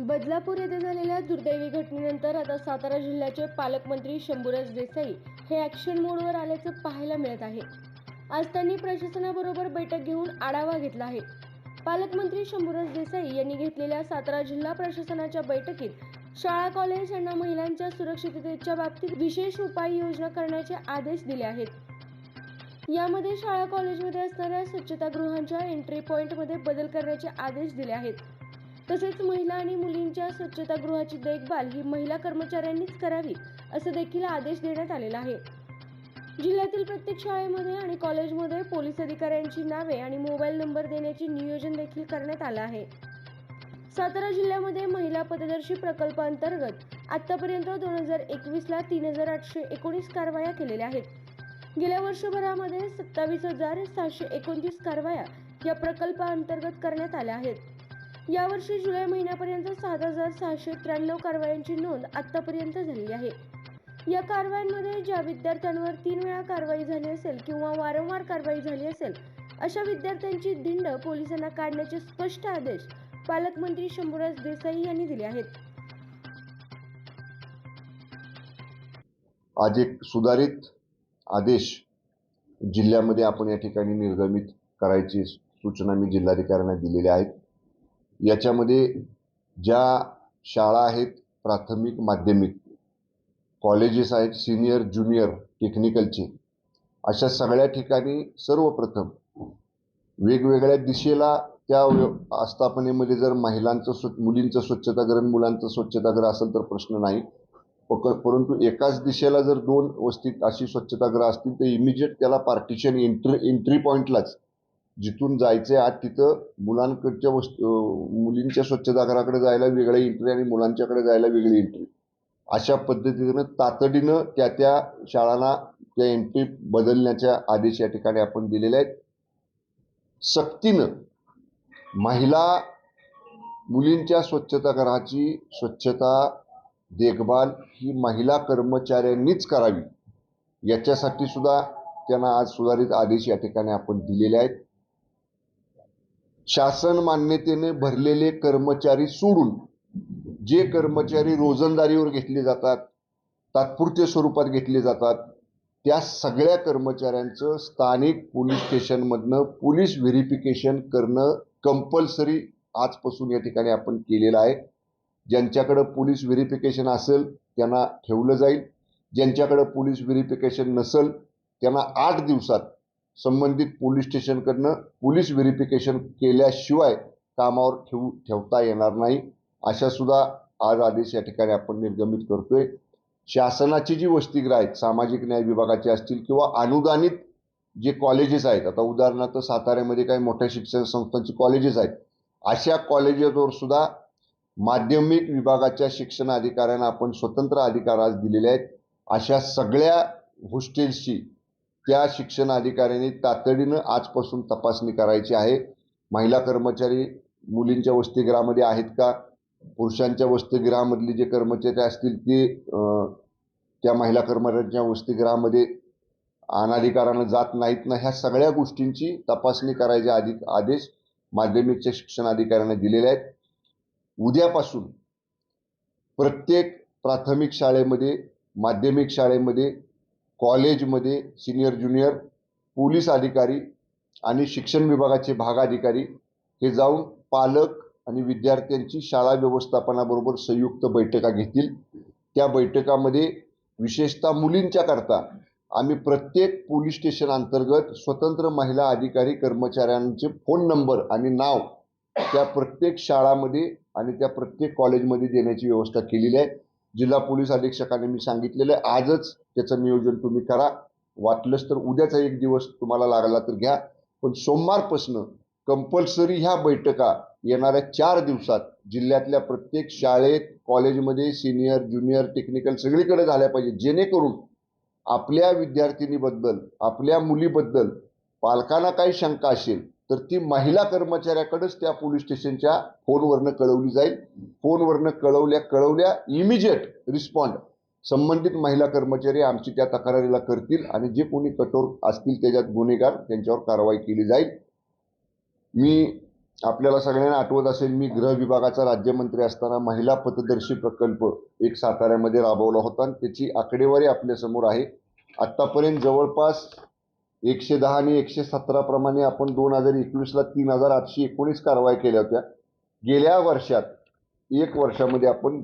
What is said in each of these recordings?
बदलापूर येथे झालेल्या दुर्दैवी घटनेनंतर आता सातारा जिल्ह्याचे पालकमंत्री शंभूराज देसाई हे ॲक्शन मोडवर आल्याचं पाहायला मिळत आहे. आज त्यांनी प्रशासनाबरोबर बैठक घेऊन आढावा घेतला आहे. पालकमंत्री शंभूराज देसाई यांनी घेतलेल्या सातारा जिल्हा प्रशासनाच्या बैठकीत शाळा कॉलेज यांना महिलांच्या सुरक्षिततेच्या बाबतीत विशेष उपाययोजना करण्याचे आदेश दिले आहेत. यामध्ये शाळा कॉलेजमध्ये असणाऱ्या स्वच्छतागृहांच्या एंट्री पॉईंटमध्ये बदल करण्याचे आदेश दिले आहेत. तसेच महिला आणि मुलींच्या स्वच्छतागृहाची देखभाल ही महिला कर्मचाऱ्यांनीच करावी असं देखील आदेश देण्यात आलेला आहे. जिल्ह्यातील प्रत्येक शाळेमध्ये आणि कॉलेजमध्ये पोलीस अधिकाऱ्यांची नावे आणि मोबाईल नंबर देण्याचे नियोजन देखील करण्यात आलं आहे. सातारा जिल्ह्यामध्ये महिला पथदर्शी प्रकल्पांतर्गत आतापर्यंत दोन हजार एकवीसला तीन हजार आठशे एकोणीस कारवाया केलेल्या आहेत. गेल्या वर्षभरामध्ये सत्तावीस हजार सहाशे एकोणतीस कारवाया या प्रकल्पाअंतर्गत करण्यात आल्या आहेत. यावर्षी जुलै महिन्यापर्यंत सात हजार सहाशे त्र्याण्णव कारवायांची नोंद आतापर्यंत झाली आहे. या कारवायांमध्ये ज्या विद्यार्थ्यांवर तीन वेळा कारवाई झाली असेल किंवा वारंवार कारवाई झाली असेल अशा विद्यार्थ्यांची धिंड पोलिसांना काढण्याचे स्पष्ट आदेश पालकमंत्री शंभूराज देसाई यांनी दिले आहेत. आज एक सुधारित आदेश जिल्ह्यामध्ये आपण या ठिकाणी निर्गमित करायची सूचना मी जिल्हाधिकाऱ्यांना दिलेल्या आहेत याच्यामध्ये ज्या शाळा आहेत प्राथमिक माध्यमिक कॉलेजेस आहेत सिनियर ज्युनियर टेक्निकलचे अशा सगळ्या ठिकाणी सर्वप्रथम वेगवेगळ्या दिशेला त्या व्य- आस्थापनेमध्ये जर महिलांचं स्व मुलींचं स्वच्छतागृह मुलांचं स्वच्छताग्रह असेल तर प्रश्न नाही. पक- परंतु एकाच दिशेला जर दोन वस्तीत अशी स्वच्छतागृह असतील तर इमिजिएट त्याला पार्टिशन एंट्री एंट्री पॉईंटलाच जिथून जायचे आज तिथं मुलांकडच्या वस्तू मुलींच्या मुलींच्या घराकडे जायला वेगळी एंट्री आणि मुलांच्याकडे जायला वेगळी एंट्री अशा पद्धतीनं तातडीनं त्या त्या शाळांना त्या एंट्री बदलण्याच्या आदेश या ठिकाणी आपण दिलेले आहेत. सक्तीनं महिला मुलींच्या स्वच्छतागृहाची स्वच्छता देखभाल ही महिला कर्मचाऱ्यांनीच करावी. याच्यासाठी सुद्धा त्यांना आज सुधारित आदेश या ठिकाणी आपण दिलेले आहेत. शासन मान्यतेने भरलेले कर्मचारी सोडून जे कर्मचारी रोजंदारीवर घेतले जातात तात्पुरत्या स्वरूपात घेतले जातात त्या सगळ्या कर्मचाऱ्यांचं स्थानिक पोलीस स्टेशनमधनं पोलीस व्हेरिफिकेशन करणं कंपल्सरी आजपासून या ठिकाणी आपण केलेलं आहे. ज्यांच्याकडं पोलीस व्हेरिफिकेशन असेल त्यांना ठेवलं जाईल. ज्यांच्याकडं पोलीस व्हेरिफिकेशन नसेल त्यांना आठ दिवसात संबंधित पोलीस स्टेशनकडनं पोलीस व्हेरिफिकेशन केल्याशिवाय कामावर ठेवू ठेवता येणार नाही अशासुद्धा आज आदेश या ठिकाणी आपण निर्गमित करतोय. शासनाची जी वसतिगृह आहेत सामाजिक न्याय विभागाचे असतील किंवा अनुदानित जे कॉलेजेस आहेत आता उदाहरणार्थ साताऱ्यामध्ये काही मोठ्या शिक्षण संस्थांची कॉलेजेस आहेत अशा कॉलेजेसवर सुद्धा माध्यमिक विभागाच्या शिक्षण अधिकाऱ्यांना आपण स्वतंत्र अधिकार आज दिलेले आहेत. अशा सगळ्या हॉस्टेल्सची त्या शिक्षण अधिकाऱ्यांनी तातडीनं आजपासून तपासणी करायची आहे. महिला कर्मचारी मुलींच्या वसतिगृहामध्ये आहेत का? पुरुषांच्या वसतिगृहामधली जे कर्मचारी असतील ते त्या महिला कर्मचाऱ्यांच्या वसतिगृहामध्ये अनाधिकारानं जात नाहीत ना? ह्या सगळ्या गोष्टींची तपासणी करायचे आधी आदेश माध्यमिकच्या शिक्षण अधिकाऱ्यांना दिलेले आहेत. उद्यापासून प्रत्येक प्राथमिक शाळेमध्ये माध्यमिक शाळेमध्ये कॉलेजमध्ये सिनियर ज्युनियर पोलीस अधिकारी आणि शिक्षण विभागाचे भाग अधिकारी हे जाऊन पालक आणि विद्यार्थ्यांची शाळा व्यवस्थापनाबरोबर संयुक्त बैठका घेतील. त्या बैठकामध्ये विशेषतः मुलींच्या करता आम्ही प्रत्येक पोलीस स्टेशन अंतर्गत स्वतंत्र महिला अधिकारी कर्मचाऱ्यांचे फोन नंबर आणि नाव त्या प्रत्येक शाळामध्ये आणि त्या प्रत्येक कॉलेजमध्ये देण्याची व्यवस्था केलेली आहे. जिल्हा पोलीस अधीक्षकाने मी सांगितलेलं आहे आजच त्याचं नियोजन तुम्ही करा. वाटलंच तर उद्याचा एक दिवस तुम्हाला लागला तर घ्या. पण सोमवारपासनं कंपल्सरी ह्या बैठका येणाऱ्या चार दिवसात जिल्ह्यातल्या प्रत्येक शाळेत कॉलेजमध्ये सिनियर ज्युनियर टेक्निकल सगळीकडे झाल्या पाहिजे. जेणेकरून आपल्या विद्यार्थिनीबद्दल आपल्या मुलीबद्दल पालकांना काही शंका असेल तर ती महिला कर्मचाऱ्याकडेच त्या पोलीस स्टेशनच्या फोनवरनं कळवली जाईल. फोनवरनं कळवल्या कळवल्या इमिजिएट रिस्पॉन्ड संबंधित महिला कर्मचारी आमची त्या तक्रारीला करतील आणि जे कोणी कठोर असतील त्याच्यात गुन्हेगार त्यांच्यावर कारवाई केली जाईल. मी आपल्याला सगळ्यांना आठवत असेल मी गृह विभागाचा राज्यमंत्री असताना महिला पथदर्शी प्रकल्प एक साताऱ्यामध्ये राबवला होता आणि त्याची आकडेवारी आपल्यासमोर आहे. आत्तापर्यंत जवळपास एकशे दहा आणि एकशे सतराप्रमाणे आपण दोन हजार एकवीसला तीन हजार आठशे एकोणीस कारवाई केल्या होत्या. गेल्या वर्षात एक वर्षामध्ये आपण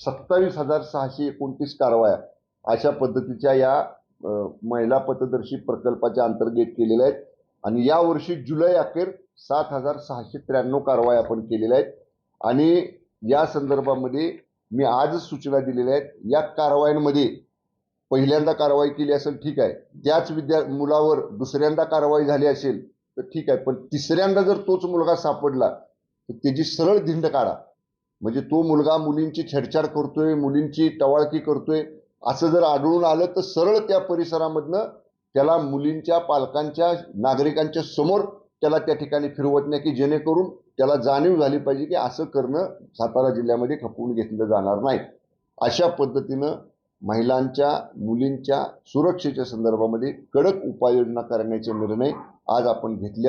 सत्तावीस हजार सहाशे एकोणतीस कारवाया अशा पद्धतीच्या या महिला पथदर्शी प्रकल्पाच्या अंतर्गत केलेल्या आहेत. आणि यावर्षी जुलै अखेर सात हजार सहाशे त्र्याण्णव कारवाया आपण केलेल्या आहेत. आणि या संदर्भामध्ये मी आजच सूचना दिलेल्या आहेत. या कारवायांमध्ये पहिल्यांदा कारवाई केली असेल ठीक आहे. त्याच विद्या मुलावर दुसऱ्यांदा कारवाई झाली असेल तर ठीक आहे. पण तिसऱ्यांदा जर तोच मुलगा सापडला तर त्याची सरळ धिंड काढा. म्हणजे तो मुलगा मुलींची छेडछाड करतोय मुलींची टवाळकी करतोय असं जर आढळून आलं तर सरळ त्या परिसरामधनं त्याला मुलींच्या पालकांच्या नागरिकांच्या समोर त्याला त्या ठिकाणी फिरवत नाही की जेणेकरून त्याला जाणीव झाली पाहिजे की असं करणं सातारा जिल्ह्यामध्ये खपवून घेतलं जाणार नाही. अशा पद्धतीनं महिलांच्या मुलींच्या सुरक्षेच्या संदर्भामध्ये कडक उपाययोजना करण्याचे निर्णय आज आपण घेतले.